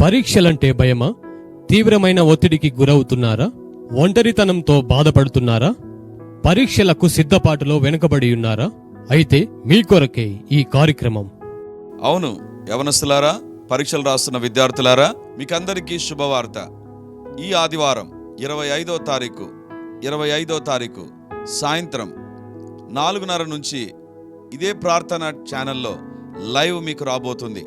పరీక్షలంటే భయమా? తీవ్రమైన ఒత్తిడికి గురవుతున్నారా? ఒంటరితనంతో బాధపడుతున్నారా? పరీక్షలకు సిద్ధపాటులో వెనుకబడి ఉన్నారా? అయితే మీ కొరకే ఈ కార్యక్రమం. అవును యవనస్తులారా పరీక్షలు రాస్తున్న విద్యార్థులారా మీకందరికీ శుభవార్త. ఈ ఆదివారం ఇరవై ఐదో తారీఖు ఇరవై ఐదో తారీఖు సాయంత్రం నాలుగున్నర నుంచి ఇదే ప్రార్థన ఛానల్లో లైవ్ మీకు రాబోతుంది.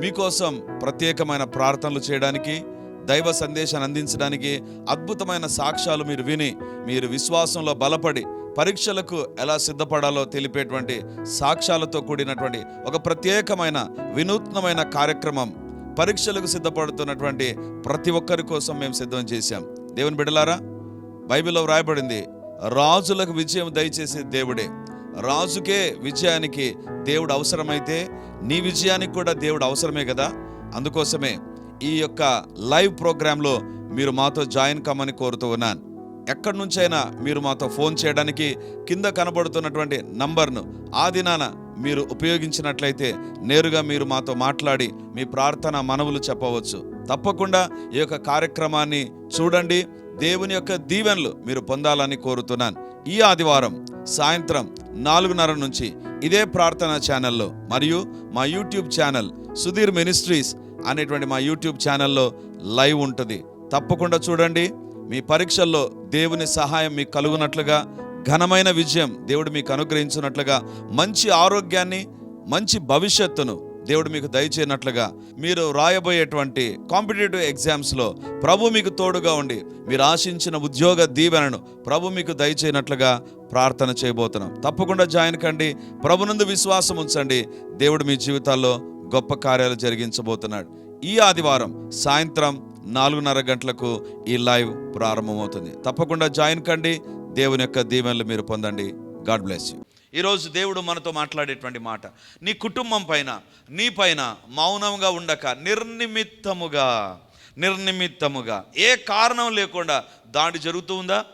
మీకోసం ప్రత్యేకమైన ప్రార్థనలు చేయడానికి దైవ సందేశాన్ని అందించడానికి అద్భుతమైన సాక్ష్యాలు మీరు విని మీరు విశ్వాసంలో బలపడి పరీక్షలకు ఎలా సిద్ధపడాలో తెలిపేటువంటి సాక్ష్యాలతో కూడినటువంటి ఒక ప్రత్యేకమైన వినూత్నమైన కార్యక్రమం పరీక్షలకు సిద్ధపడుతున్నటువంటి ప్రతి ఒక్కరి కోసం మేము సిద్ధం చేశాం. దేవుని బిడలారా బైబిల్లో వ్రాయబడింది రాజులకు విజయం దయచేసే దేవుడే. రాజుకే విజయానికి దేవుడు అవసరమైతే నీ విజయానికి కూడా దేవుడు అవసరమే కదా? అందుకోసమే ఈ యొక్క లైవ్ ప్రోగ్రాంలో మీరు మాతో జాయిన్ కమ్మని కోరుతూ ఉన్నాను. ఎక్కడి నుంచైనా మీరు మాతో ఫోన్ చేయడానికి కింద కనబడుతున్నటువంటి నంబర్ను ఆ దినాన మీరు ఉపయోగించినట్లయితే నేరుగా మీరు మాతో మాట్లాడి మీ ప్రార్థన మనవులు చెప్పవచ్చు. తప్పకుండా ఈ యొక్క కార్యక్రమాన్ని చూడండి. దేవుని యొక్క దీవెనలు మీరు పొందాలని కోరుతున్నాను. ఈ ఆదివారం సాయంత్రం నాలుగున్నర నుంచి ఇదే ప్రార్థన ఛానల్లో మరియు మా యూట్యూబ్ ఛానల్ సుధీర్ మినిస్ట్రీస్ అనేటువంటి మా యూట్యూబ్ ఛానల్లో లైవ్ ఉంటుంది. తప్పకుండా చూడండి. మీ పరీక్షల్లో దేవుని సహాయం మీకు కలుగునట్లుగా ఘనమైన విజయం దేవుడు మీకు అనుగ్రహించినట్లుగా మంచి ఆరోగ్యాన్ని మంచి భవిష్యత్తును దేవుడు మీకు దయచేయనట్లుగా మీరు రాయబోయేటువంటి కాంపిటేటివ్ ఎగ్జామ్స్లో ప్రభు మీకు తోడుగా ఉండి మీరు ఆశించిన ఉద్యోగ దీవెనను ప్రభు మీకు దయచేయనట్లుగా ప్రార్థన చేయబోతున్నాం. తప్పకుండా జాయిన్ కండి. ప్రభునందు విశ్వాసం ఉంచండి. దేవుడు మీ జీవితాల్లో గొప్ప కార్యాలు జరిగించబోతున్నాడు. ఈ ఆదివారం సాయంత్రం నాలుగున్నర గంటలకు ఈ లైవ్ ప్రారంభమవుతుంది. తప్పకుండా జాయిన్ కండి. దేవుని యొక్క దీవెనలు మీరు పొందండి. God bless you. ఈరోజు దేవుడు మనతో మాట్లాడేటువంటి మాట నీ కుటుంబం పైన నీ పైన మౌనంగా ఉండక నిర్నిమిత్తముగా నిర్నిమిత్తముగా ఏ కారణం లేకుండా దాడి జరుగుతూ ఉందా?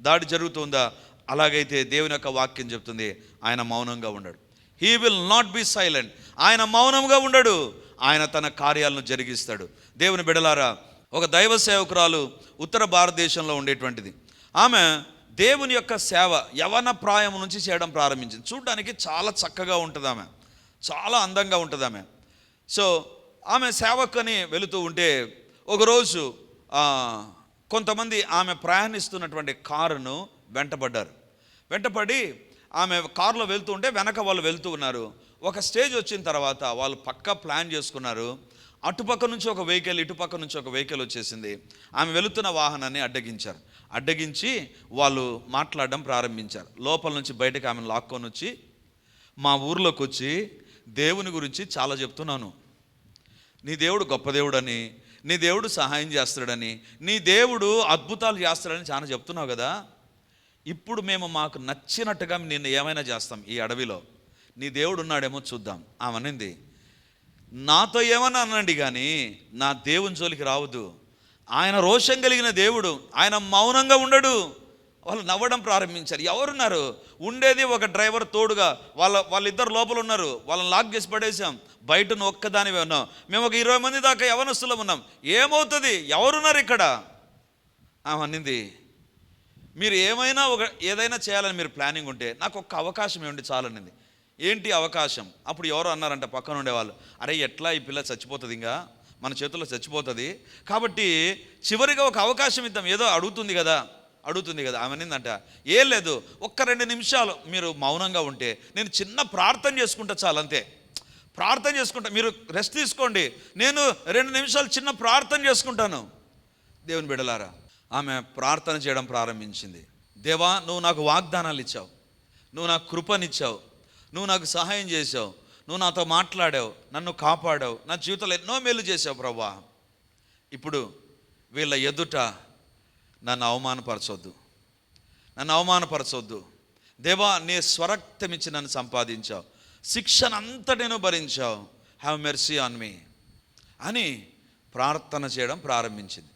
దాడి జరుగుతుందా అలాగైతే దేవుని యొక్క వాక్యం చెప్తుంది ఆయన మౌనంగా ఉండడు. He will not be silent ఆయన మౌనంగా ఉండడు. ఆయన తన కార్యాలను జరిగిస్తాడు. దేవుని బిడలారా ఒక దైవ సేవకురాలు ఉత్తర భారతదేశంలో ఉండేటువంటిది. ఆమె దేవుని యొక్క సేవ యవన ప్రాయం నుంచి చేయడం ప్రారంభించింది. చూడడానికి చాలా చక్కగా ఉంటుంది ఆమె. చాలా అందంగా ఉంటుంది ఆమె. సో ఆమె సేవకని వెళుతూ ఉంటే ఒకరోజు కొంతమంది ఆమె ప్రయాణిస్తున్నటువంటి కారును వెంటబడ్డారు. వెంటపడి ఆమె కారులో వెళ్తూ ఉంటే వెనక వాళ్ళు వెళ్తూ ఉన్నారు. ఒక స్టేజ్ వచ్చిన తర్వాత వాళ్ళు పక్క ప్లాన్ చేసుకున్నారు. అటుపక్క నుంచి ఒక వెహికల్ ఇటుపక్క నుంచి ఒక వెహికల్ వచ్చేసింది. ఆమె వెళుతున్న వాహనాన్ని అడ్డగించారు. అడ్డగించి వాళ్ళు మాట్లాడడం ప్రారంభించారు. లోపల నుంచి బయటకు ఆమెను లాక్కొని వచ్చి మా ఊర్లోకి వచ్చి దేవుని గురించి చాలా చెప్తున్నాను. నీ దేవుడు గొప్ప దేవుడని నీ దేవుడు సహాయం చేస్తాడని నీ దేవుడు అద్భుతాలు చేస్తాడని చాలా చెప్తున్నావు కదా. ఇప్పుడు మేము మాకు నచ్చినట్టుగా నిన్ను ఏమైనా చేస్తాం ఈ అడవిలో. నీ దేవుడు ఉన్నాడేమో చూద్దాం. ఆమెనింది నాతో ఏమన్నా అనండి కానీ నా దేవుని జోలికి రావద్దు. ఆయన రోషం కలిగిన దేవుడు ఆయన మౌనంగా ఉండడు. వాళ్ళు నవ్వడం ప్రారంభించారు. ఎవరున్నారు? ఉండేది ఒక డ్రైవర్ తోడుగా. వాళ్ళ వాళ్ళిద్దరు లోపల ఉన్నారు. వాళ్ళని లాక్ చేసి పడేసాం బయటను ఒక్కదానివే ఉన్నాం. మేము ఒక ఇరవై మంది దాకా యవనస్తులో ఉన్నాం. ఏమవుతుంది? ఎవరున్నారు ఇక్కడ? ఆమె అన్నింది మీరు ఏమైనా ఒక ఏదైనా చేయాలని మీరు ప్లానింగ్ ఉంటే నాకు ఒక్క అవకాశం ఏమిటి చాలనింది. ఏంటి అవకాశం? అప్పుడు ఎవరో అన్నారంట పక్కన ఉండేవాళ్ళు అరే ఎట్లా ఈ పిల్ల చచ్చిపోతుంది ఇంకా? మన చేతుల్లో చచ్చిపోతుంది. కాబట్టి చివరిగా ఒక అవకాశం ఇద్దాం. ఏదో అడుగుతుంది కదా అడుగుతుంది కదా. ఆమె నిందంట ఏం లేదు ఒక్క రెండు నిమిషాలు మీరు మౌనంగా ఉంటే నేను చిన్న ప్రార్థన చేసుకుంటా చాలు అంతే. ప్రార్థన చేసుకుంటా మీరు రెస్ట్ తీసుకోండి. నేను రెండు నిమిషాలు చిన్న ప్రార్థన చేసుకుంటాను. దేవుని బిడలారా ఆమె ప్రార్థన చేయడం ప్రారంభించింది. దేవా నువ్వు నాకు వాగ్దానాలు ఇచ్చావు. నువ్వు నాకు కృపనిచ్చావు. నువ్వు నాకు సహాయం చేసావు నువ్వు నాతో మాట్లాడావు నన్ను కాపాడావు నా జీవితంలో ఎన్నో మేలు చేసావు ప్రభా. ఇప్పుడు వీళ్ళ ఎదుట నన్ను అవమానపరచొద్దు. నన్ను అవమానపరచొద్దు. దేవా నీ స్వరక్తమిచ్చి నన్ను సంపాదించావు. శిక్షనంతటిను భరించావు. హ్యావ్ మెర్సీ ఆన్ మీ అని ప్రార్థన చేయడం ప్రారంభించింది.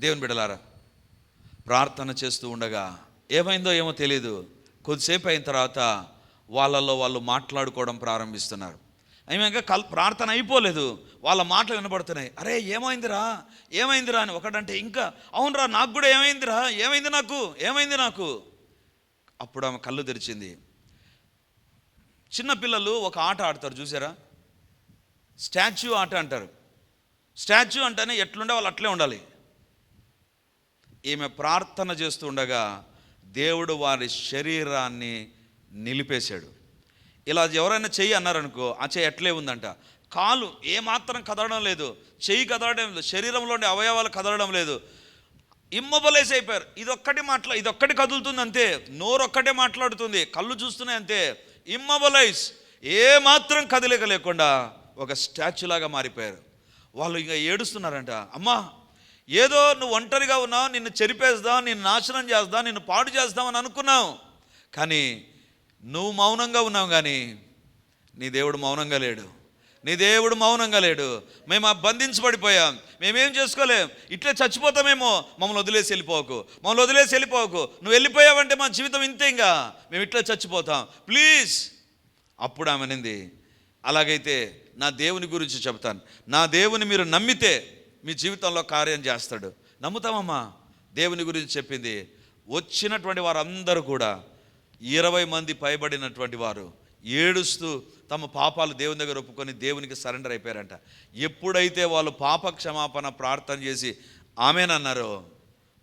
దేవుని బిడలారా ప్రార్థన చేస్తూ ఉండగా ఏమైందో ఏమో తెలియదు కొద్దిసేపు అయిన తర్వాత వాళ్ళల్లో వాళ్ళు మాట్లాడుకోవడం ప్రారంభిస్తున్నారు. అయినాక కల్ ప్రార్థన అయిపోలేదు. వాళ్ళ మాటలు వినబడుతున్నాయి. అరే ఏమైందిరా? ఏమైందిరా అని ఒకడంటే ఇంకా అవునరా నాకు కూడా ఏమైందిరా? ఏమైంది నాకు? ఏమైంది నాకు? అప్పుడు ఆమె కళ్ళు తెరిచింది. చిన్నపిల్లలు ఒక ఆట ఆడతారు చూసారా? స్టాచ్యూ ఆట అంటారు. స్టాచ్యూ అంటేనే ఎట్లుండే వాళ్ళు అట్లే ఉండాలి. ఈమె ప్రార్థన చేస్తూ ఉండగా దేవుడు వారి శరీరాన్ని నిలిపేశాడు. ఇలా ఎవరైనా చెయ్యి అన్నారనుకో ఆ చెయ్యి ఎట్లే ఉందంట. కాలు ఏమాత్రం కదలడం లేదు. చెయ్యి కదలడం లేదు. శరీరంలోని అవయవాలు కదలడం లేదు. ఇమ్మొబలైజ్ అయిపోయారు. ఇదొక్కటి మాట్లా ఇదొక్కటి కదులుతుంది అంతే. నోరొక్కటే మాట్లాడుతుంది. కళ్ళు చూస్తున్నాయి అంతే. ఇమ్మబలైజ్ ఏ మాత్రం కదలిక లేకుండా ఒక స్టాచ్యూ లాగా మారిపోయారు. వాళ్ళు ఇంకా ఏడుస్తున్నారంట. అమ్మా ఏదో నువ్వు ఒంటరిగా ఉన్నావు. నిన్ను చెరిపేస్తావు నిన్ను నాశనం చేస్తావు నిన్ను పాడు చేద్దామని అనుకున్నావు కానీ నువ్వు మౌనంగా ఉన్నావు కానీ నీ దేవుడు మౌనంగా లేడు. నీ దేవుడు మౌనంగా లేడు. మేము ఆ బంధించబడిపోయాం. మేమేం చేసుకోలేం. ఇట్లే చచ్చిపోతామేమో. మమ్మల్ని వదిలేసి వెళ్ళిపోకు. మమ్మల్ని వదిలేసి వెళ్ళిపోకు. నువ్వు వెళ్ళిపోయావంటే మా జీవితం ఇంతే ఇంకా. మేము ఇట్లా చచ్చిపోతాం. ప్లీజ్ అప్పుడు ఆమె అనింది అలాగైతే నా దేవుని గురించి చెప్తాను నా దేవుని మీరు నమ్మితే మీ జీవితంలో కార్యం చేస్తాడు. నమ్ముతామమ్మా. దేవుని గురించి చెప్పింది. వచ్చినటువంటి వారందరూ కూడా ఇరవై మంది పైబడినటువంటి వారు ఏడుస్తూ తమ పాపాలు దేవుని దగ్గర ఒప్పుకొని దేవునికి సరెండర్ అయిపోయారంట. ఎప్పుడైతే వాళ్ళు పాప క్షమాపణ ప్రార్థన చేసి ఆమెనన్నారో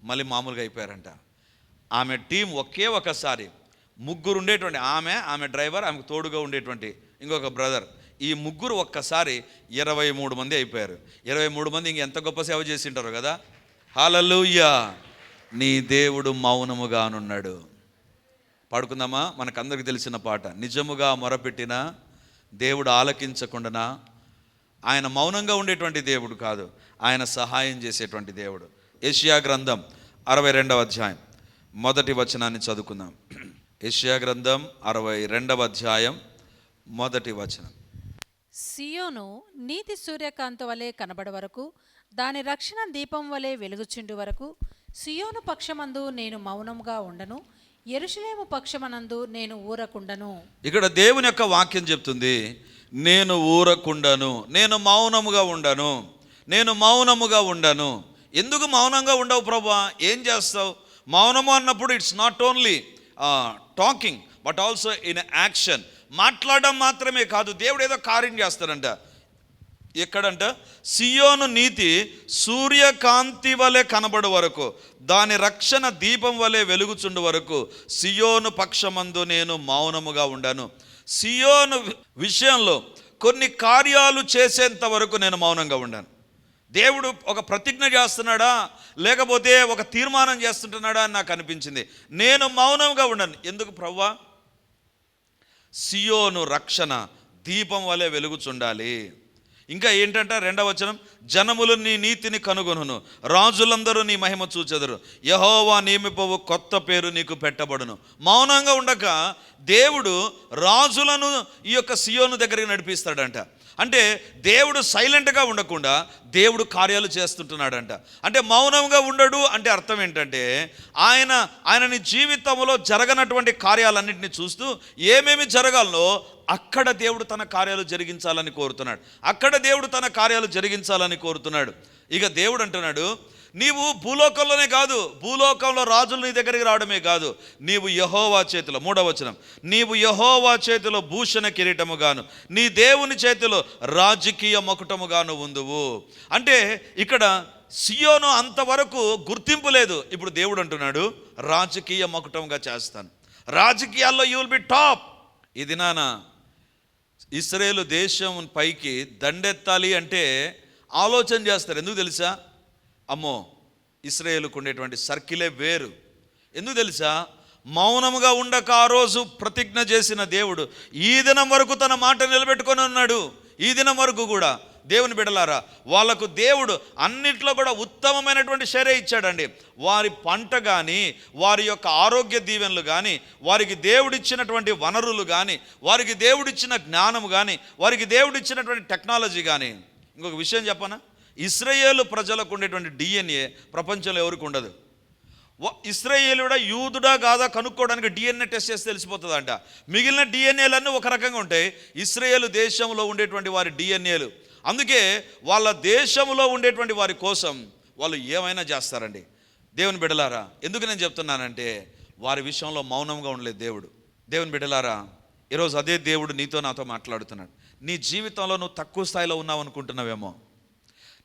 మళ్ళీ మామూలుగా అయిపోయారంట. ఆమె టీం ఒకే ఒకసారి ముగ్గురు ఉండేటువంటి ఆమె ఆమె డ్రైవర్ ఆమెకు తోడుగా ఉండేటువంటి ఇంకొక బ్రదర్. ఈ ముగ్గురు ఒక్కసారి ఇరవై మూడు మంది అయిపోయారు. ఇరవై మూడు మంది ఇంక ఎంత గొప్ప సేవ చేసింటారు కదా? హాలలుయ్యా నీ దేవుడు మౌనముగానున్నాడు. పాడుకుందామా? మనకందరికి తెలిసిన పాట. నిజముగా మొరపెట్టిన దేవుడు ఆలకించకుండానా? ఆయన మౌనంగా ఉండేటువంటి దేవుడు కాదు. ఆయన సహాయం చేసేటువంటి దేవుడు. ఏషియా గ్రంథం అరవై రెండవ అధ్యాయం. మొదటి వచనాన్ని చదువుకుందాం. ఏషియా గ్రంథం అరవై రెండవ అధ్యాయం. మొదటి వచనం. సియోను నీతి సూర్యకాంత వలె కనబడ వరకు దాని రక్షణ దీపం వలె వెలుగుచుండు వరకు సియోను పక్షమందు నేను మౌనంగా ఉండను. ఎరుషులేము పక్షమనందు నేను ఊరకుండను. ఇక్కడ దేవుని యొక్క వాక్యం చెప్తుంది నేను ఊరకుండను నేను మౌనముగా ఉండను నేను మౌనముగా ఉండను. ఎందుకు మౌనంగా ఉండవు ప్రభా? ఏం చేస్తావు? మౌనము అన్నప్పుడు it's not only talking but also in action మాట్లాడడం మాత్రమే కాదు దేవుడు ఏదో కార్యం చేస్తాడంట. ఎక్కడంట? సియోను నీతి సూర్యకాంతి వలె కనబడు వరకు దాని రక్షణ దీపం వలె వెలుగుచుండు వరకు సియోను పక్షమందు నేను మౌనముగా ఉండను. సియోను విషయంలో కొన్ని కార్యాలు చేసేంత వరకు నేను మౌనంగా ఉండాను. దేవుడు ఒక ప్రతిజ్ఞ చేస్తున్నాడా? లేకపోతే ఒక తీర్మానం చేస్తుంటున్నాడా అని నాకు అనిపించింది. నేను మౌనంగా ఉండను. ఎందుకు ప్రవ్వా? సియోను రక్షణ దీపం వలె వెలుగుచుండాలి. ఇంకా ఏంటంటే? రెండవ వచనం జనములు నీ నీతిని కనుగొనును రాజులందరూ నీ మహిమ చూచెదరు. యహోవా నియమిపవు కొత్త పేరు నీకు పెట్టబడును. మౌనంగా ఉండక దేవుడు రాజులను ఈ యొక్క సియోను దగ్గరికి నడిపిస్తాడంట. అంటే దేవుడు సైలెంట్గా ఉండకుండా దేవుడు కార్యాలు చేస్తుంటున్నాడంట. అంటే మౌనంగా ఉండడు అంటే అర్థం ఏంటంటే ఆయన ఆయనని జీవితంలో జరగనటువంటి కార్యాలన్నింటినీ చూస్తూ ఏమేమి జరగాలో అక్కడ దేవుడు తన కార్యాలు జరిగించాలని కోరుతున్నాడు. అక్కడ దేవుడు తన కార్యాలు జరిగించాలని కోరుతున్నాడు. ఇక దేవుడు అంటున్నాడు నీవు భూలోకంలోనే కాదు భూలోకంలో రాజులు నీ దగ్గరికి రావడమే కాదు నీవు యహోవా చేతిలో మూడవచనం నీవు యహోవా చేతిలో భూషణ కిరీటముగాను నీ దేవుని చేతిలో రాజకీయ మకుటముగాను ఉందువు. అంటే ఇక్కడ సియోను అంతవరకు గుర్తింపు లేదు. ఇప్పుడు దేవుడు అంటున్నాడు రాజకీయ మకుటంగా చేస్తాను. రాజకీయాల్లో యూ విల్ బి టాప్ ఇది నాన్న ఇస్రేలు దేశం పైకి దండెత్తాలి అంటే ఆలోచన చేస్తారు. ఎందుకు తెలుసా? అమ్మో ఇస్రాయేల్కు ఉండేటువంటి సర్కిలే వేరు. ఎందుకు తెలుసా? మౌనముగా ఉండక ఆ రోజు ప్రతిజ్ఞ చేసిన దేవుడు ఈ దినం వరకు తన మాట నిలబెట్టుకొని ఉన్నాడు. ఈ దినం వరకు కూడా దేవుని బిడలారా వాళ్ళకు దేవుడు అన్నిట్లో కూడా ఉత్తమమైనటువంటి శరే ఇచ్చాడండి. వారి పంట కానీ వారి యొక్క ఆరోగ్య దీవెనలు కానీ వారికి దేవుడిచ్చినటువంటి వనరులు కానీ వారికి దేవుడిచ్చిన జ్ఞానము కానీ వారికి దేవుడిచ్చినటువంటి టెక్నాలజీ కానీ ఇంకొక విషయం చెప్పనా? ఇస్రయేలు ప్రజలకు ఉండేటువంటి డిఎన్ఏ ప్రపంచంలో ఎవరికి ఉండదు. వ- ఇస్రాయేలుడా యూదుడా కాదా కనుక్కోవడానికి డిఎన్ఏ టెస్ట్ చేస్తే తెలిసిపోతుందంట. మిగిలిన డిఎన్ఏలన్నీ ఒక రకంగా ఉంటాయి. ఇస్రాయేల్ దేశంలో ఉండేటువంటి వారి డిఎన్ఏలు అందుకే వాళ్ళ దేశంలో ఉండేటువంటి వారి కోసం వాళ్ళు ఏమైనా చేస్తారండి. దేవుని బిడలారా ఎందుకు నేను చెప్తున్నానంటే వారి విషయంలో మౌనంగా ఉండలేదు దేవుడు. దేవుని బిడలారా ఈరోజు అదే దేవుడు నీతో నాతో మాట్లాడుతున్నాడు. నీ జీవితంలో నువ్వు తక్కువ స్థాయిలో ఉన్నావు అనుకుంటున్నావేమో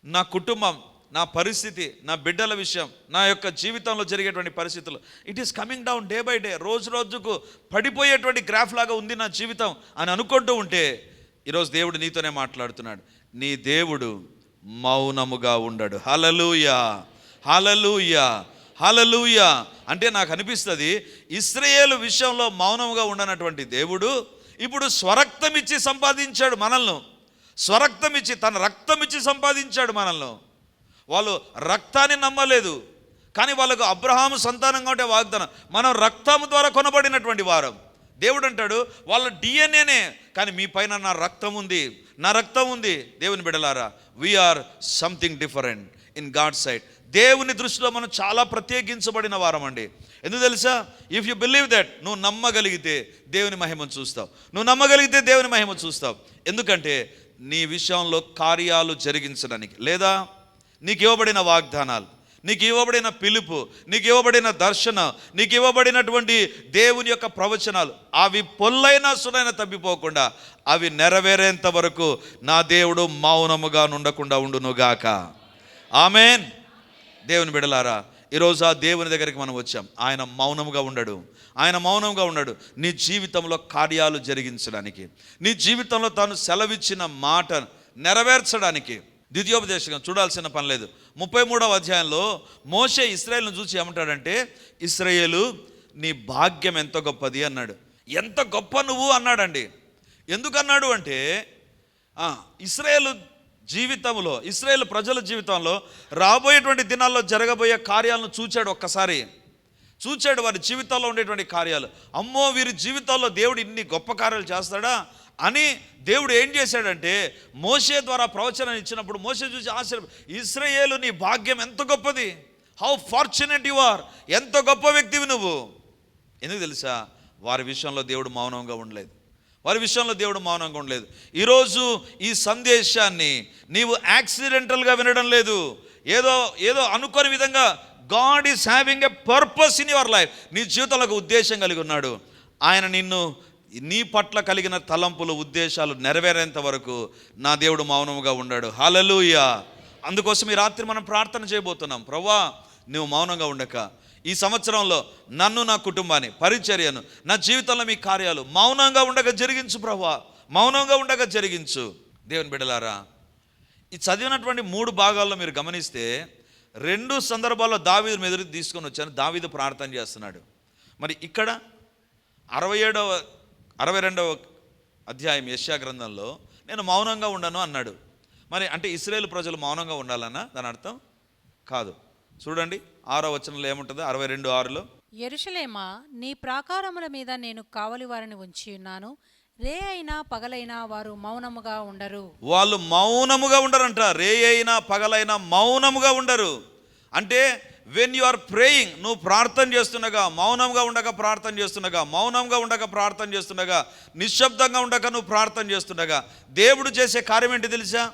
నా కుటుంబం నా పరిస్థితి నా బిడ్డల విషయం నా యొక్క జీవితంలో జరిగేటువంటి పరిస్థితులు. It is coming down day by day రోజు రోజుకు పడిపోయేటువంటి గ్రాఫ్ లాగా ఉంది నా జీవితం అని అనుకుంటూ ఉంటే ఈరోజు దేవుడు నీతోనే మాట్లాడుతున్నాడు. నీ దేవుడు మౌనముగా ఉండడు. హలలుయా హలలుయా హలలుయా అంటే నాకు అనిపిస్తుంది ఇస్రాయేలు విషయంలో మౌనముగా ఉండనటువంటి దేవుడు ఇప్పుడు స్వరక్తం ఇచ్చి సంపాదించాడు మనల్ని. స్వరక్తం ఇచ్చి తన రక్తం ఇచ్చి సంపాదించాడు మనల్ని. వాళ్ళు రక్తాన్ని నమ్మలేదు. కానీ వాళ్ళకు అబ్రహాము సంతానంగా ఉంటే వాగ్దానం. మనం రక్తము ద్వారా కొనబడినటువంటి వారం. దేవుడు అంటాడు వాళ్ళ డిఎన్ఏనే కానీ మీ పైన నా రక్తం ఉంది. నా రక్తం ఉంది. దేవుని బిడలారా we are something different in God side దేవుని దృష్టిలో మనం చాలా ప్రత్యేకించబడిన వారం అండి. ఎందుకు తెలుసా? ఇఫ్ యు బిలీవ్ దట్ నువ్వు నమ్మగలిగితే దేవుని మహిమను చూస్తావు. నువ్వు నమ్మగలిగితే దేవుని మహిమ చూస్తావు. ఎందుకంటే నీ విషయంలో కార్యాలు జరిగించడానికి. లేదా నీకు ఇవ్వబడిన వాగ్దానాలు నీకు ఇవ్వబడిన పిలుపు నీకు ఇవ్వబడిన దర్శన నీకు ఇవ్వబడినటువంటి దేవుని యొక్క ప్రవచనాలు అవి పొల్లైనా సునైనా తప్పిపోకుండా అవి నెరవేరేంత వరకు నా దేవుడు మౌనముగా నుండకుండా ఉండునుగాక. ఆమెన్. దేవుని బిడలారా ఈరోజు ఆ దేవుని దగ్గరికి మనం వచ్చాం. ఆయన మౌనంగా ఉండడు. ఆయన మౌనంగా ఉండడు. నీ జీవితంలో కార్యాలు జరిగించడానికి నీ జీవితంలో తాను సెలవిచ్చిన మాట నెరవేర్చడానికి ద్వితీయోపదేశంగా చూడాల్సిన పని లేదు. ముప్పై మూడవ అధ్యాయంలో మోషే ఇస్రాయేల్ను చూసి ఏమంటాడంటే ఇస్రాయేలు నీ భాగ్యం ఎంత గొప్పది? అన్నాడు. ఎంత గొప్ప నువ్వు? అన్నాడండి. ఎందుకన్నాడు అంటే ఇస్రాయేల్ జీవితంలో ఇస్రాయేల్ ప్రజల జీవితంలో రాబోయేటువంటి దినాల్లో జరగబోయే కార్యాలను చూచాడు ఒక్కసారి. చూచాడు వారి జీవితాల్లో ఉండేటువంటి కార్యాలు. అమ్మో వీరి జీవితాల్లో దేవుడు ఇన్ని గొప్ప కార్యాలు చేస్తాడా అని దేవుడు ఏం చేశాడంటే మోసే ద్వారా ప్రవచనం ఇచ్చినప్పుడు మోషే చూసి ఆశ్చర్య ఇస్రాయేలు నీ భాగ్యం ఎంత గొప్పది? హౌ ఫార్చునేట్ యు ఆర్ ఎంత గొప్ప వ్యక్తివి నువ్వు. ఎందుకు తెలుసా? వారి విషయంలో దేవుడు మౌనంగా ఉండలేదు. వారి విషయంలో దేవుడు మౌనంగా ఉండలేదు. ఈరోజు ఈ సందేశాన్ని నీవు యాక్సిడెంటల్గా వినడం లేదు. ఏదో ఏదో అనుకోని విధంగా God is having a purpose in your life. నీ జీవితంలో ఒక ఉద్దేశం కలిగి ఉన్నాడు. ఆయన నిన్ను నీ పట్ల కలిగిన తలంపులు ఉద్దేశాలు నెరవేరేంత వరకు నా దేవుడు మౌనముగా ఉన్నాడు హలలుయ అందుకోసం ఈ రాత్రి మనం ప్రార్థన చేయబోతున్నాం. ప్రవ్వా నువ్వు మౌనంగా ఉండక. ఈ సంవత్సరంలో నన్ను నా కుటుంబాన్ని పరిచర్యను నా జీవితంలో మీ కార్యాలు మౌనంగా ఉండగా జరిగించు ప్రభా మౌనంగా ఉండగా జరిగించు. దేవుని బిడలారా ఈ చదివినటువంటి మూడు భాగాల్లో మీరు గమనిస్తే రెండు సందర్భాల్లో దావీదు మెదురు తీసుకొని వచ్చాను. దావీదు ప్రార్థన చేస్తున్నాడు. మరి ఇక్కడ అరవై ఏడవ అరవై రెండవ అధ్యాయం యశ్యా గ్రంథంలో నేను మౌనంగా ఉండను అన్నాడు. మరి అంటే ఇస్రాయేల్ ప్రజలు మౌనంగా ఉండాలన్నా దాని అర్థం కాదు. చూడండి ఆరో వచనంలో ఏముంటుంది? అరవై రెండు ఆరులో. ఎరుషలేమా నీ ప్రాకారముల మీద నేను కావలి వారిని ఉంచి ఉన్నాను. రే అయినా పగలైనా వారు మౌనముగా ఉండరు. వాళ్ళు మౌనముగా ఉండరంట. రే అయినా పగలైనా మౌనముగా ఉండరు. అంటే వెన్ యు ఆర్ ప్రేయింగ్ నువ్వు ప్రార్థన చేస్తుండగా మౌనంగా ఉండగా ప్రార్థన చేస్తుండగా మౌనంగా ఉండగా ప్రార్థన చేస్తుండగా నిశ్శబ్దంగా ఉండగా నువ్వు ప్రార్థన చేస్తుండగా దేవుడు చేసే కార్యం ఏంటి తెలుసా?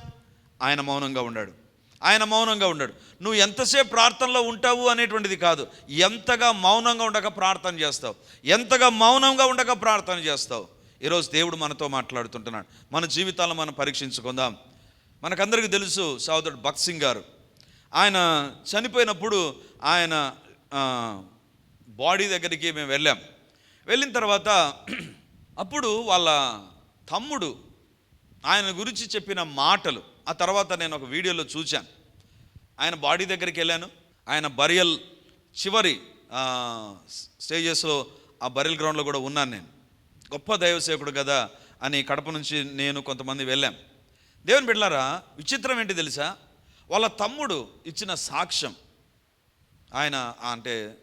ఆయన మౌనంగా ఉన్నాడు ఆయన మౌనంగా ఉన్నాడు. నువ్వు ఎంతసేపు ప్రార్థనలో ఉంటావు అనేటువంటిది కాదు. ఎంతగా మౌనంగా ఉండక ప్రార్థన చేస్తావు. ఎంతగా మౌనంగా ఉండక ప్రార్థన చేస్తావు. ఈరోజు దేవుడు మనతో మాట్లాడుతుంటున్నాడు. మన జీవితాలను మనం పరీక్షించుకుందాం. మనకందరికీ తెలుసు సహోదరుడు భక్త్ సింగ్ గారు. ఆయన చనిపోయినప్పుడు ఆయన బాడీ దగ్గరికి మేము వెళ్ళాం. వెళ్ళిన తర్వాత అప్పుడు వాళ్ళ తమ్ముడు ఆయన గురించి చెప్పిన మాటలు ఆ తర్వాత నేను ఒక వీడియోలో చూశాను. ఆయన బాడీ దగ్గరికి వెళ్ళాను. ఆయన బరియల్ చివరి స్టేజెస్లో ఆ బరియల్ గ్రౌండ్లో కూడా ఉన్నాను నేను. గొప్ప దైవసేవకుడు కదా అని కడప నుంచి నేను కొంతమంది వెళ్ళాం. దేవుని బిడ్డలారా విచిత్రం ఏంటి తెలుసా? వాళ్ళ తమ్ముడు ఇచ్చిన సాక్ష్యం. ఆయన అంటే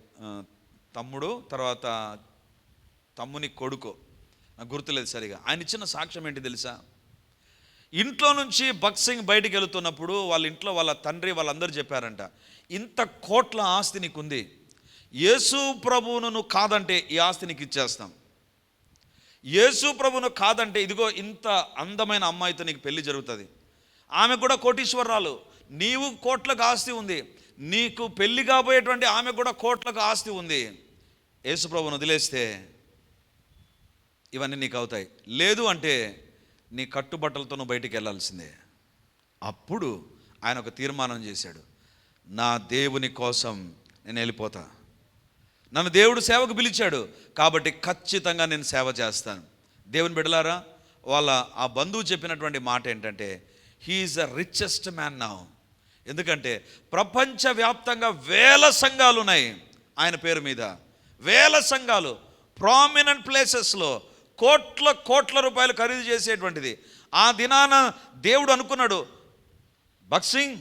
తమ్ముడు తర్వాత తమ్ముని కొడుకు. నాకు గుర్తులేదు సరిగా. ఆయన ఇచ్చిన సాక్ష్యం ఏంటి తెలుసా? ఇంట్లో నుంచి బక్సింగ్ బయటికి వెళుతున్నప్పుడు వాళ్ళ ఇంట్లో వాళ్ళ తండ్రి వాళ్ళందరూ చెప్పారంట ఇంత కోట్ల ఆస్తి నీకుంది. యేసు ప్రభువును నువ్వు కాదంటే ఈ ఆస్తి నీకు ఇచ్చేస్తాం. యేసు ప్రభును కాదంటే ఇదిగో ఇంత అందమైన అమ్మాయితో నీకు పెళ్ళి జరుగుతుంది. ఆమె కూడా కోటీశ్వరరాలు. నీవు కోట్లకు ఆస్తి ఉంది. నీకు పెళ్ళి కాబోయేటువంటి ఆమె కూడా కోట్లకు ఆస్తి ఉంది. యేసు ప్రభుని వదిలేస్తే ఇవన్నీ నీకు అవుతాయి. లేదు అంటే నీ కట్టుబట్టలతో నువ్వు బయటికి వెళ్ళాల్సిందే అప్పుడు ఆయన ఒక తీర్మానం చేశాడు. నా దేవుని కోసం నేను వెళ్ళిపోతా. నన్ను దేవుడు సేవకు పిలిచాడు. కాబట్టి ఖచ్చితంగా నేను సేవ చేస్తాను. దేవుని బిడలారా వాళ్ళ ఆ బంధువు చెప్పినటువంటి మాట ఏంటంటే హీఈస్ అ రిచెస్ట్ మ్యాన్ నా ఎందుకంటే ప్రపంచవ్యాప్తంగా వేల సంఘాలు ఉన్నాయి ఆయన పేరు మీద. వేల సంఘాలు ప్రామినెంట్ ప్లేసెస్లో కోట్ల కోట్ల రూపాయలు ఖరీదు చేసేటువంటిది. ఆ దినాన దేవుడు అనుకున్నాడు బక్సింగ్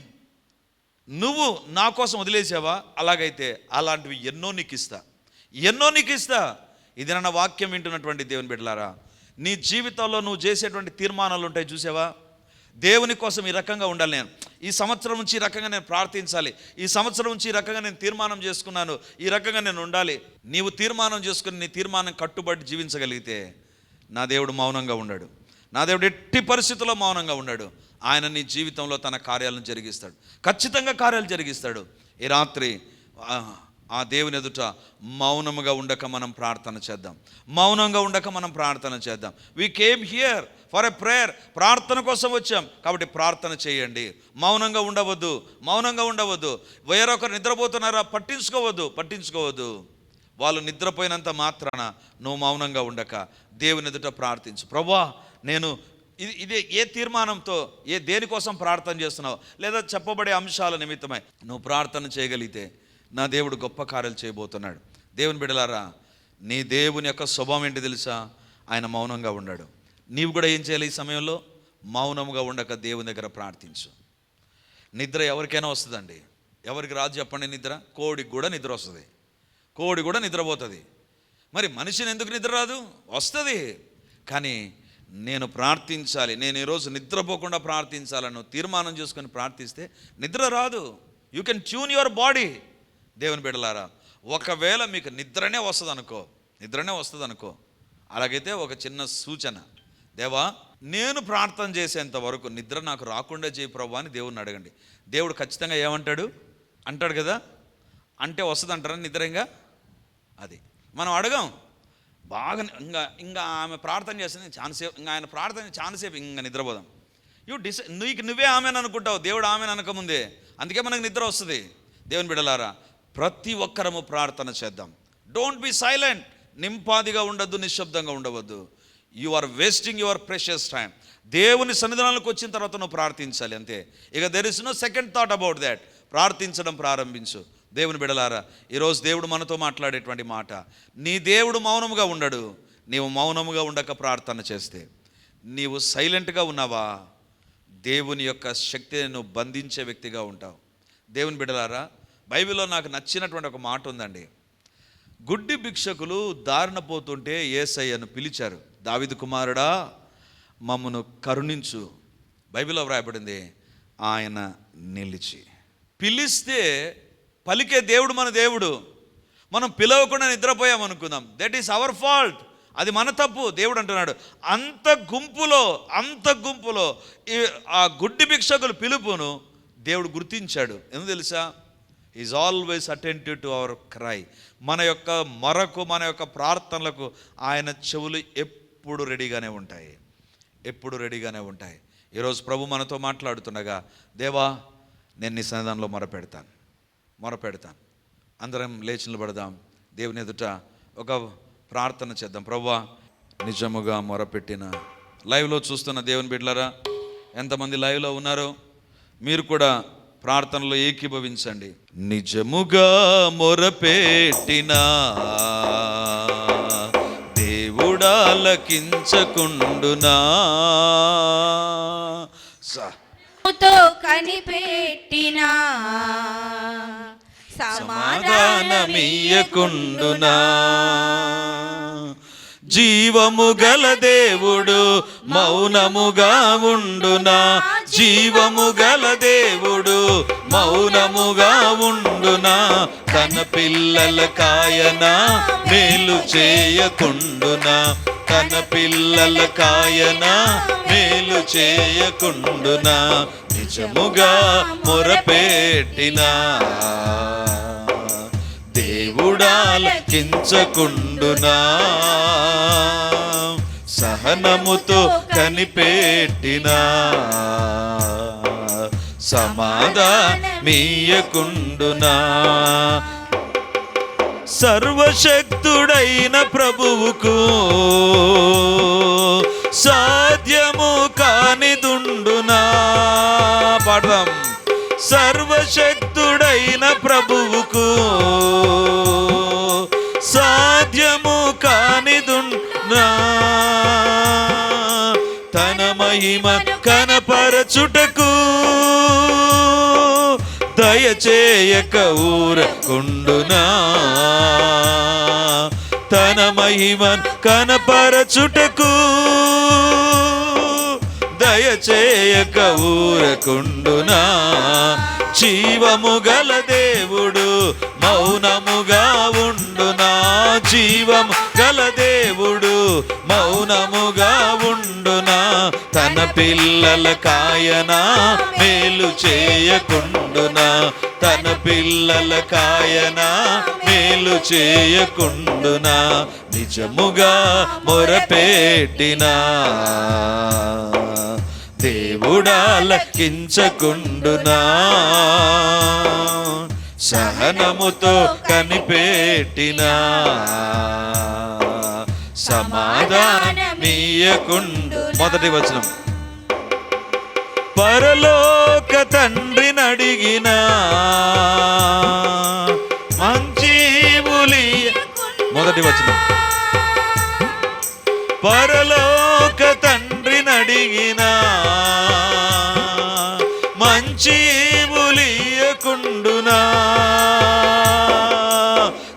నువ్వు నా కోసం వదిలేసావా? అలాగైతే అలాంటివి ఎన్నో నీకు ఇస్తా ఎన్నో నీకు ఇస్తా ఇది నన్న వాక్యం వింటున్నటువంటి దేవుని బిడ్డలారా నీ జీవితంలో నువ్వు చేసేటువంటి తీర్మానాలు ఉంటాయి చూసావా? దేవుని కోసం ఈ రకంగా ఉండాలి నేను. ఈ సంవత్సరం నుంచి ఈ రకంగా నేను ప్రార్థించాలి. ఈ సంవత్సరం నుంచి ఈ రకంగా నేను తీర్మానం చేసుకున్నాను. ఈ రకంగా నేను ఉండాలి. నీవు తీర్మానం చేసుకుని నీ తీర్మానం కట్టుబడి జీవించగలిగితే నా దేవుడు మౌనంగా ఉన్నాడు. నా దేవుడు ఎట్టి పరిస్థితుల్లో మౌనంగా ఉన్నాడు. ఆయన నీ జీవితంలో తన కార్యాలను జరిగిస్తాడు. ఖచ్చితంగా కార్యాలు జరిగిస్తాడు. ఈ రాత్రి ఆ, దేవుని ఎదుట మౌనముగా ఉండక మనం ప్రార్థన చేద్దాం. మౌనంగా ఉండక మనం ప్రార్థన చేద్దాం. We came here for a prayer ప్రార్థన కోసం వచ్చాం. కాబట్టి ప్రార్థన చేయండి. మౌనంగా ఉండవద్దు. మౌనంగా ఉండవద్దు. వేరొకరు నిద్రపోతున్నారా? పట్టించుకోవద్దు. పట్టించుకోవద్దు. వాళ్ళు నిద్రపోయినంత మాత్రాన నువ్వు మౌనంగా ఉండక. దేవుని ఎదుట ప్రార్థించు. ప్రభా నేను ఇది ఇదే ఏ తీర్మానంతో ఏ దేనికోసం ప్రార్థన చేస్తున్నావు లేదా చెప్పబడే అంశాల నిమిత్తమై నువ్వు ప్రార్థన చేయగలిగితే నా దేవుడు గొప్ప కార్యాలు చేయబోతున్నాడు. దేవుని బిడలారా నీ దేవుని యొక్క స్వభావం ఏంటి తెలుసా? ఆయన మౌనంగా ఉన్నాడు. నీవు కూడా ఏం చేయాలి ఈ సమయంలో? మౌనంగా ఉండక దేవుని దగ్గర ప్రార్థించు. నిద్ర ఎవరికైనా వస్తుందండి. ఎవరికి రాదు చెప్పండి నిద్ర? కోడికి కూడా నిద్ర వస్తుంది. కోడి కూడా నిద్రపోతుంది. మరి మనిషిని ఎందుకు నిద్ర రాదు? వస్తుంది. కానీ నేను ప్రార్థించాలి. నేను ఈరోజు నిద్రపోకుండా ప్రార్థించాలను తీర్మానం చేసుకొని ప్రార్థిస్తే నిద్ర రాదు. You can tune your body దేవుని బిడలారా ఒకవేళ మీకు నిద్రనే వస్తుంది అనుకో నిద్రనే వస్తుంది అనుకో అలాగైతే ఒక చిన్న సూచన. దేవా నేను ప్రార్థన చేసేంత వరకు నిద్ర నాకు రాకుండా చేయి ప్రభు అని దేవుడిని అడగండి. దేవుడు ఖచ్చితంగా ఏమంటాడు? అంటాడు కదా? అంటే వస్తుంది అంటారా నిద్ర ఇంకా? అది. మనం అడగం. బాగా ఇంకా ఇంకా ఆమె ప్రార్థన చేసింది చాలాసేపు ఇంకా ఆయన ప్రార్థన చాలాసేపు ఇంకా నిద్రపోదాం. యూ డిసై నీకు నువ్వే ఆమెను అనుకుంటావు దేవుడు ఆమెను అనకముందే. అందుకే మనకు నిద్ర వస్తుంది. దేవుని బిడలారా ప్రతి ఒక్కరము ప్రార్థన చేద్దాం. డోంట్ బి సైలెంట్ నింపాదిగా ఉండొద్దు నిశ్శబ్దంగా ఉండవద్దు. You are wasting your precious time దేవుని సన్నిధానాలకు వచ్చిన తర్వాత నువ్వు ప్రార్థించాలి అంతే. ఇక there is no second thought about that ప్రార్థించడం ప్రారంభించు. దేవుని బిడలారా ఈరోజు దేవుడు మనతో మాట్లాడేటువంటి మాట నీ దేవుడు మౌనముగా ఉండడు నీవు మౌనముగా ఉండక ప్రార్థన చేస్తే. నీవు సైలెంట్గా ఉన్నావా? దేవుని యొక్క శక్తిని నువ్వు బంధించే వ్యక్తిగా ఉంటావు. దేవుని బిడలారా బైబిల్లో నాకు నచ్చినటువంటి ఒక మాట ఉందండి. గుడ్డి భిక్షకులు దారిన పోతుంటే ఏసయ్యను పిలిచారు దావిదు కుమారుడా మమ్మను కరుణించు. బైబిల్లో వ్రాయబడింది ఆయన నిలిచి. పిలిస్తే పలికే దేవుడు మన దేవుడు. మనం పిలవకుండా నిద్రపోయాం అనుకుందాం. దట్ ఈస్ అవర్ ఫాల్ట్ అది మన తప్పు దేవుడు అంటున్నాడు. అంత గుంపులో అంత గుంపులో ఈ ఆ గుడ్డి భిక్షకులు పిలుపును దేవుడు గుర్తించాడు. ఎందుకు తెలుసా? Is always attentive to our cry మన యొక్క మరకు మన యొక్క ప్రార్థనలకు ఆయన చెవులు ఎప్పుడు రెడీగానే ఉంటాయి. ఎప్పుడు రెడీగానే ఉంటాయి. ఈరోజు ప్రభు మనతో మాట్లాడుతుండగా దేవా నేను నీ సన్నిధానంలో మొరపెడతాను. మొరపెడతాను. అందరం లేచి నిలబడదాం. దేవుని ఎదుట ఒక ప్రార్థన చేద్దాం. ప్రవ్వా నిజముగా మొరపెట్టిన లైవ్లో చూస్తున్న దేవుని బిడ్డలారా ఎంతమంది లైవ్లో ఉన్నారో మీరు కూడా ప్రార్థనలో ఏకీభవించండి. నిజముగా మొరపెట్టిన దేవుడాలకించకుండునా స- సమాధానమియ్యకుండునా. జీవము గల దేవుడు మౌనముగా ఉండునా? జీవము గల దేవుడు మౌనముగా ఉండునా? తన పిల్లల కాయన మేలు చేయకుండునా? తన పిల్లల కాయన మేలు చేయకుండునా? నిజముగా మొరపెట్టినా? కించకుండునా సహనముతో కనిపెట్టినా? సమాధానమీయకుండునా సర్వశక్తుడైన ప్రభువుకు సాధ్యము కానిదుండునా? పాడదాం. సర్వశక్తుడైన ప్రభువుకు సాధ్యము కానిదున్నా. తన మహిమ కనపరచుటకు దయచేయక ఊరకుండునా. తన మహిమ కనపరచుటకు దయచేయక ఊరకుండునా. జీవము గల దేవుడు మౌనముగా ఉండునా జీవము గల దేవుడు మౌనముగా ఉండునా తన పిల్లల కాయన మేలు చేయకుండునా తన పిల్లల కాయన మేలు చేయకుండునా నిజముగా మొరపెట్టినా. దేవుడాలకించకుండునా? సహనముతో కనిపెట్టినా? సమాధానమీయకుండు మొదటి వచనం. పరలోక తండ్రిని అడిగిన మంచీవులి మొదటి వచనం. పరలోక తండ్రిని అడిగినా మంచీవులియకుండునా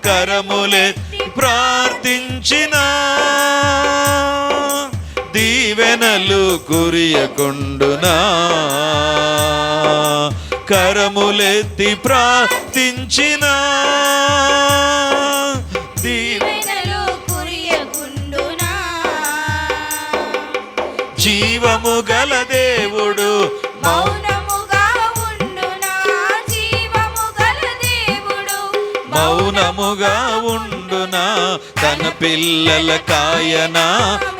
కరములెత్తి ప్రార్థించిన దీవెనలు కురియకుండునా? కరములెత్తి ప్రార్థించిన జీవము గల దేవుడు మౌనముగా మౌనముగా ఉండునా? తన పిల్లల కాయన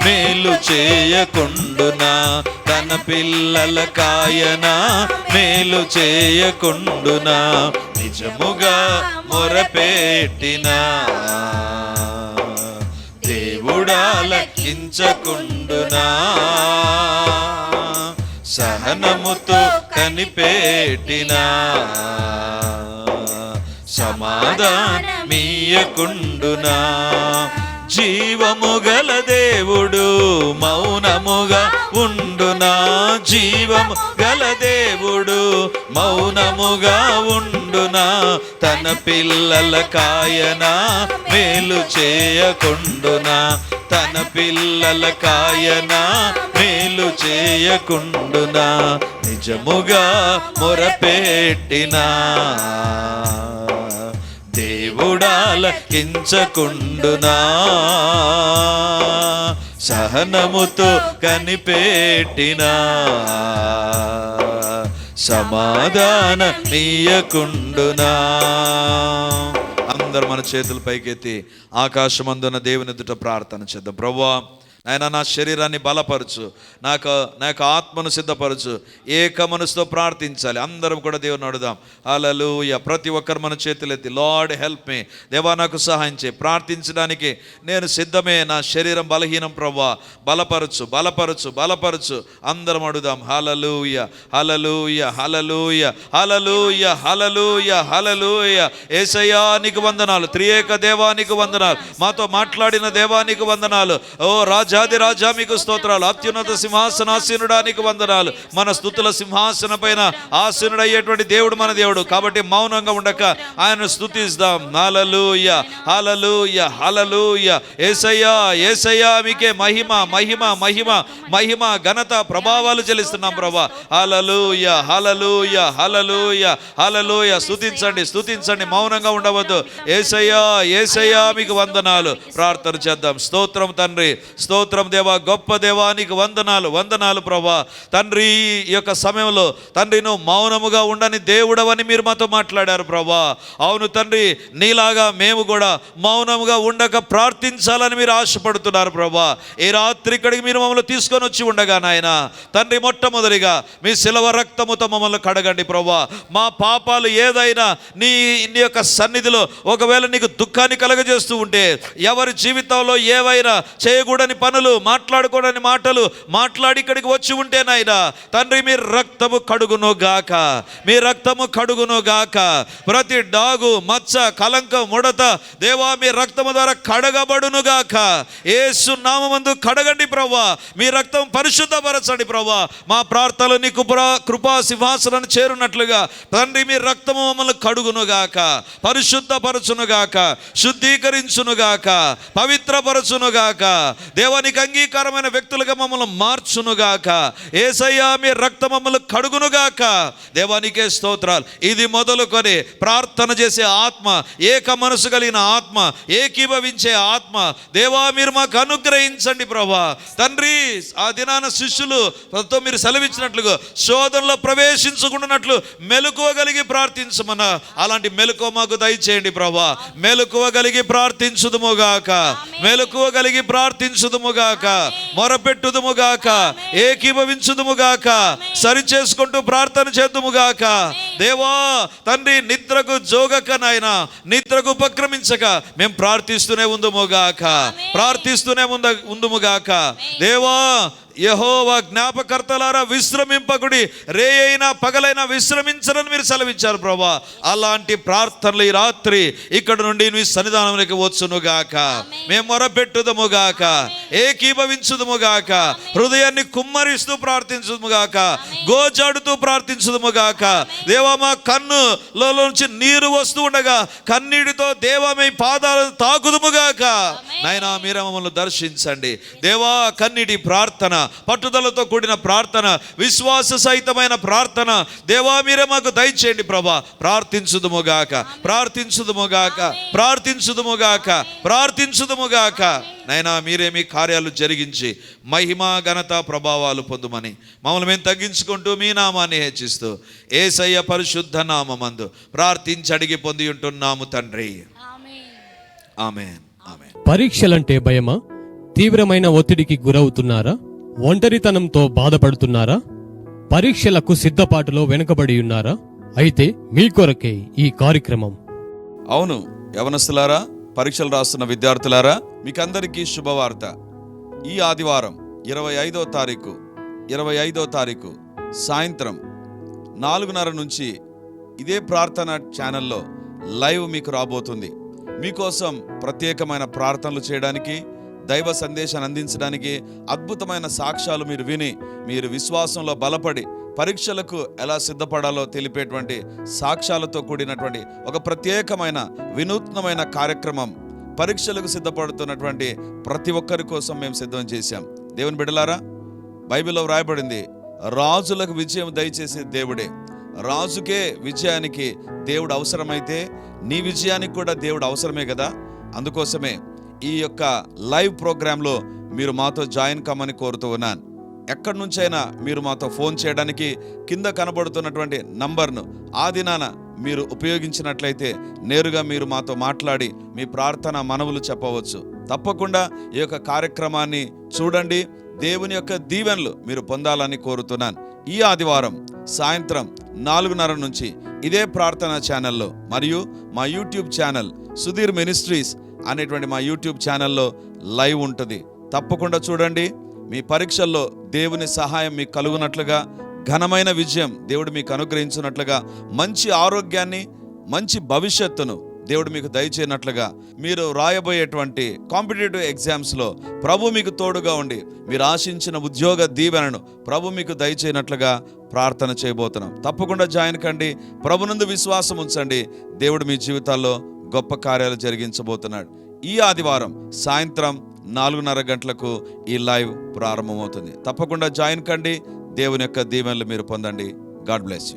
మేలు చేయకుండునా? తన పిల్లల కాయన మేలు చేయకుండునా? నిజముగా మొరపెట్టినా? దేవుడాలకించకుండునా? సహనముతో కనిపెట్టినా? మీయకుండునా జీవము గల దేవుడు మౌనముగా ఉండునా? జీవము గల దేవుడు మౌనముగా ఉండునా? తన పిల్లల కాయన మేలు చేయకుండునా? తన పిల్లల కాయన మేలు చేయకుండునా? నిజముగా మొరపెట్టినా? దేవుడాలకించకుండునా సహనముతో కనిపెట్టినా? సమాధాన నీయకుండునా? అందరు మన చేతులు పైకెత్తి ఆకాశమందున దేవుని ఎదుట ప్రార్థన చేద్దాం. ప్రభా ఆయన నా శరీరాన్ని బలపరచు. నాకు నా యొక్క ఆత్మను సిద్ధపరచు. ఏక మనసుతో ప్రార్థించాలి. అందరం కూడా దేవుని అడుదాం అలలుయ ప్రతి ఒక్కరు మన చేతులెత్తి లార్డ్ హెల్ప్ మీ. దేవా నాకు సహాయం చేయి. ప్రార్థించడానికి నేను సిద్ధమే. నా శరీరం బలహీనం ప్రవ్వా. బలపరచు బలపరచు బలపరచు. అందరం అడుదాం హలలుయ హలలుయ హలలుయ హలలుయ హలలుయ హలలుయ ఏసయ్యా నీకు వందనాలు. త్రియేక దేవానికి వందనాలు. మాతో మాట్లాడిన దేవానికి వందనాలు. ఓ రాజా రాజాది రాజా మీకు స్తోత్రాలు. అత్యున్నత సింహాసనాసీనుడానికి వందనాలు. మన స్థుతుల సింహాసన పైన ఆసీనుడు అయ్యేటువంటి దేవుడు మన దేవుడు. కాబట్టి మౌనంగా ఉండక ఆయన స్థుతిస్తాం. హలలుయ హలలుయ హలలుయ ఏసయ్యా ఏసయ్యా మీకే మహిమ మహిమ మహిమ మహిమ ఘనత ప్రభావాలు చెల్లిస్తున్నాం ప్రభా. హలలుయ హలలుయ హలలుయ హలలుయ స్థుతించండి స్తుతించండి మౌనంగా ఉండవద్దు. ఏసయ్యా ఏసయ్యా మీకు వందనాలు. ప్రార్థన చేద్దాం. స్తోత్రం తండ్రి స్తోత్రం దేవా గొప్ప దేవా వందనాలు వందనాలు ప్రభా తండ్రి ఈ యొక్క సమయంలో తండ్రి నువ్వు మౌనముగా ఉండని దేవుడవని మీరు మాతో మాట్లాడారు ప్రభా అవును తండ్రి నీలాగా మేము కూడా మౌనముగా ఉండక ప్రార్థించాలని మీరు ఆశపడుతున్నారు ప్రభా ఈ రాత్రి ఇక్కడికి మీరు మమ్మల్ని తీసుకొని వచ్చి ఉండగా నాయన. తండ్రి మొట్టమొదటిగా మీ శిలవ రక్తముతో మమ్మల్ని కడగండి ప్రభా మా పాపాలు ఏదైనా నీ నీ యొక్క సన్నిధిలో ఒకవేళ నీకు దుఃఖాన్ని కలగజేస్తూ ఉంటే ఎవరి జీవితంలో ఏవైనా చేయకూడని పనులు మాట్లాడుకోవడానికి మాటలు మాట్లాడి ఇక్కడికి వచ్చి ఉంటే నాయన తండ్రి మీ రక్తము కడుగును గాక మీ రక్తము కడుగును గాక. ప్రతి డాగు మచ్చ కలంకం ముడత దేవా మీ రక్తము ద్వారా కడగబడును గాక. ఏసు నామందు కడగండి ప్రభా మీ రక్తం పరిశుద్ధపరచండి ప్రవ్వా. మా ప్రార్థనలు నీ కృపా కృపా సింహాసనాన్ని చేరునట్లుగా తండ్రి మీ రక్తము మమ్మల్ని కడుగునుగాక పరిశుద్ధపరచునుగాక శుద్ధీకరించునుగాక పవిత్రపరచునుగాక దేవానికి అంగీకారమైన వ్యక్తులుగా మమ్మల్ని మార్చునుగాక. ఏసయ్యా మీ రక్తం మమ్మల్ని కడుగునుగాక. దేవానికే స్తోత్రాలు. ఇది మొదలుకొని ప్రార్థన చేసే ఆత్మ ఏక మనసు కలిగిన ఆత్మ ఏకీభవించే ఆత్మ. దేవా మీరు మాకు అనుగ్రహించండి ప్రభా. తండ్రి ఆ దినాన శిష్యులు తో మీరు సెలవిచ్చినట్లుగా శోధనలో ప్రవేశించుకున్నట్లు మెలకువగలిగి ప్రార్థించమన్న అలాంటి మెలకువ మాకు దయచేయండి ప్రభా. మెలకువగలిగి ప్రార్థించుదుముగాక. మెలకువగలిగి ప్రార్థించుదుముగాక మొరపెట్టుదుముగాక ఏకీభవించుదుముగాక సరి చేసుకుంటూ ప్రార్థన చేద్దుముగాక. దేవా తండ్రి నిద్రకు జోగక నాయన నిద్రకు ఉపక్రమించక మేము ప్రార్థిస్తూనే ఉందుముగాక. ప్రార్థిస్తూనే ఉంద ఉందుముగాక. దేవా యహోవా జ్ఞాపకర్తలారా విశ్రమింపకుడి రే అయినా పగలైనా విశ్రమించరని మీరు సెలవిచ్చారు ప్రభా. అలాంటి ప్రార్థనలు ఈ రాత్రి ఇక్కడ నుండి మీ సన్నిధానంలోకి వచ్చునుగాక. మేము మొరపెట్టుదముగాక. ఏకీభవించుదుముగాక. హృదయాన్ని కుమ్మరిస్తూ ప్రార్థించుదుముగాక. గోజాడుతూ ప్రార్థించుదుముగాక. దేవా మా కన్నులో నుంచి నీరు వస్తూ ఉండగా కన్నీటితో దేవా మీ పాదాలను తాకుదుముగాక. నాయనా మీరే మమ్మల్ని దర్శించండి. దేవా కన్నీటి ప్రార్థన పట్టుదలతో కూడిన ప్రార్థన విశ్వాస సహితమైన ప్రార్థన. దేవా మీరే మాకు దయచేయండి ప్రభా. ప్రార్థించుదుముగాక ప్రార్థించుదుముగాక ప్రార్థించుదుముగాక ప్రార్థించుదుముగాక నైనా మీరే మీ కార్యాలు జరిగించి మహిమ ఘనత ప్రభావాలు పొందుమని మమ్మల్ని మేము తగ్గించుకుంటూ మీ నామాన్ని హెచ్చిస్తూ ఏసయ్య పరిశుద్ధ నామందు ప్రార్థించి అడిగి పొంది ఉంటున్నాము తండ్రి. ఆమెన్. ఆమెన్. పరీక్షలంటే భయమా? తీవ్రమైన ఒత్తిడికి గురవుతున్నారా? ఒంటరితనంతో బాధపడుతున్నారా? పరీక్షలకు సిద్ధపాటులో వెనుకబడి ఉన్నారా? అయితే మీ కొరకే ఈ కార్యక్రమం. అవును యవనస్తులారా పరీక్షలు రాస్తున్న విద్యార్థులారా మీకందరికీ శుభవార్త. ఈ ఆదివారం ఇరవై ఐదో తారీఖు ఇరవై ఐదో తారీఖు సాయంత్రం నాలుగున్నర నుంచి ఇదే ప్రార్థన ఛానల్లో లైవ్ మీకు రాబోతుంది. మీకోసం ప్రత్యేకమైన ప్రార్థనలు చేయడానికి దైవ సందేశాన్ని అందించడానికి అద్భుతమైన సాక్ష్యాలు మీరు విని మీరు విశ్వాసంలో బలపడి పరీక్షలకు ఎలా సిద్ధపడాలో తెలిపేటువంటి సాక్ష్యాలతో కూడినటువంటి ఒక ప్రత్యేకమైన వినూత్నమైన కార్యక్రమం పరీక్షలకు సిద్ధపడుతున్నటువంటి ప్రతి ఒక్కరి కోసం మేము సిద్ధం చేశాం. దేవుని బిడలారా బైబిల్లో వ్రాయబడింది రాజులకు విజయం దయచేసే దేవుడే. రాజుకే విజయానికి దేవుడు అవసరమైతే నీ విజయానికి కూడా దేవుడు అవసరమే కదా? అందుకోసమే ఈ యొక్క లైవ్ ప్రోగ్రాంలో మీరు మాతో జాయిన్ కమ్మని కోరుతూ ఉన్నాను. ఎక్కడి నుంచైనా మీరు మాతో ఫోన్ చేయడానికి కింద కనబడుతున్నటువంటి నంబర్ను ఆ దినాన మీరు ఉపయోగించినట్లయితే నేరుగా మీరు మాతో మాట్లాడి మీ ప్రార్థన మనవులు చెప్పవచ్చు. తప్పకుండా ఈ యొక్క కార్యక్రమాన్ని చూడండి. దేవుని యొక్క దీవెనలు మీరు పొందాలని కోరుతున్నాను. ఈ ఆదివారం సాయంత్రం నాలుగున్నర నుంచి ఇదే ప్రార్థన ఛానల్లో మరియు మా యూట్యూబ్ ఛానల్ సుధీర్ మినిస్ట్రీస్ అనేటువంటి మా యూట్యూబ్ ఛానల్లో లైవ్ ఉంటుంది. తప్పకుండా చూడండి. మీ పరీక్షల్లో దేవుని సహాయం మీకు కలుగునట్లుగా ఘనమైన విజయం దేవుడు మీకు అనుగ్రహించినట్లుగా మంచి ఆరోగ్యాన్ని మంచి భవిష్యత్తును దేవుడు మీకు దయచేయనట్లుగా మీరు రాయబోయేటువంటి కాంపిటేటివ్ ఎగ్జామ్స్లో ప్రభు మీకు తోడుగా ఉండి మీరు ఆశించిన ఉద్యోగ దీవెనను ప్రభు మీకు దయచేయనట్లుగా ప్రార్థన చేయబోతున్నాం. తప్పకుండా జాయిన్ కండి. ప్రభునందు విశ్వాసం ఉంచండి. దేవుడు మీ జీవితాల్లో గొప్ప కార్యాలు జరిగించబోతున్నాడు. ఈ ఆదివారం సాయంత్రం నాలుగున్నర గంటలకు ఈ లైవ్ ప్రారంభమవుతుంది. తప్పకుండా జాయిన్ కండి. దేవుని యొక్క దీవెనలు మీరు పొందండి. God bless you.